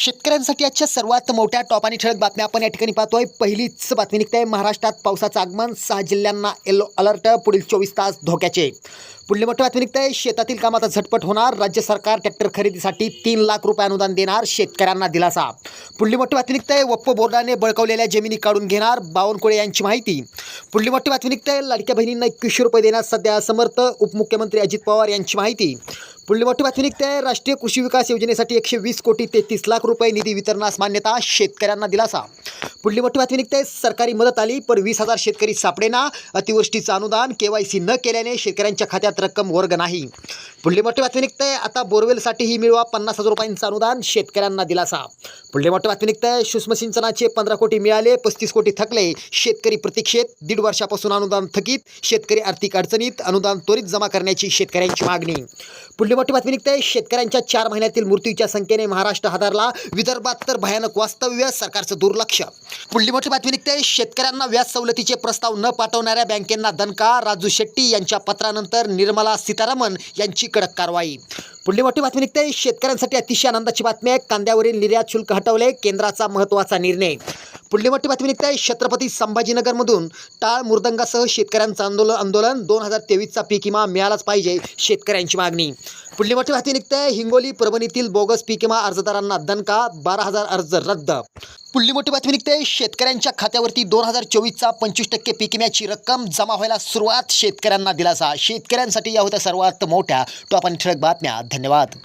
शेतकऱ्यांसाठी आजच्या सर्वात मोठ्या टॉप आणि ठळक बातम्या आपण या ठिकाणी पाहतोय. पहिलीच बातमी निघते. महाराष्ट्रात पावसाचं आगमन सहा जिल्ह्यांना येलो अलर्ट पुढील चोवीस तास धोक्याचे. पुढली मोठी बातमी निघते. शेतातील कामाचा झटपट होणार. राज्य सरकार ट्रॅक्टर खरेदीसाठी तीन लाख रुपये अनुदान देणार शेतकऱ्यांना दिलासा. पुढली मोठी बातमी निघते. वप्प बोर्डाने बळकवलेल्या जमिनी काढून घेणार बावनकुळे यांची माहिती. पुढली मोठी बातमी निघते. लाडक्या बहिणींना एकवीसशे रुपये देण्यास सध्या असमर्थ उपमुख्यमंत्री अजित पवार यांची माहिती. पुढली मोठी बातमी निघते. राष्ट्रीय कृषी विकास योजनेसाठी एकशे वीस कोटी तेहतीस लाख रुपये निधी वितरणास मान्यता शेतकऱ्यांना दिलासा. पुढली मोठी बातमी निघते. सरकारी मदत आली पण वीस हजार शेतकरी सापडेना. अतिवृष्टीचं अनुदान केवायसी न केल्याने शेतकऱ्यांच्या खात्यात रक्कम वर्ग नाही. पुढली मोठी बातमी निघते. आता बोरवेलसाठीही मिळवा पन्नास हजार रुपयांचं अनुदान शेतकऱ्यांना दिलासा. पुढली मोठी बातमी निघते. सूक्ष्म सिंचनाचे पंधरा कोटी मिळाले पस्तीस कोटी थकले. शेतकरी प्रतीक्षेत दीड वर्षापासून अनुदान थकीत शेतकरी आर्थिक अडचणीत अनुदान त्वरित जमा करण्याची शेतकऱ्यांची मागणी. पुढली मोठी बातमी निघते. शेतकऱ्यांच्या चार महिन्यातील मृत्यूच्या संख्येने महाराष्ट्र हादरला. विदर्भात तर भयानक वास्तव्य सरकारचं दुर्लक्ष. पुढली मोठी बातमी निघते. शेतकऱ्यांना व्याज सवलतीचे प्रस्ताव न पाठवणाऱ्या बँकेंना दणका. राजू शेट्टी यांच्या पत्रानंतर निर्मला सीतारामन यांची कडक कारवाई. पुढली मोठी बातमी निघते. शेतकऱ्यांसाठी अतिशय आनंदाची बातमी आहे. कांद्यावरील निर्यात शुल्क हटवले. केंद्राचा महत्त्वाचा निर्णय. पुढली मोठी बातमी निघते. छत्रपती संभाजीनगरमधून टाळ मृदंगासह शेतकऱ्यांचं आंदोलन आंदोलन. दोन हजार तेवीसचा पीक विमा मिळालाच पाहिजे शेतकऱ्यांची मागणी. पुढली मोठी बातमी निघते. हिंगोली परभणीतील बोगस पीक विमा अर्जदारांना दणका बारा हजार अर्ज रद्द. पुढली मोठी बातमी निघते. शेतकऱ्यांच्या खात्यावरती दोन हजार चोवीसचा पंचवीस टक्के पीक विम्याची रक्कम जमा व्हायला सुरुवात शेतकऱ्यांना दिलासा. शेतकऱ्यांसाठी या होत्या सर्वात मोठ्या टॉप आणि ठळक बातम्या. धन्यवाद.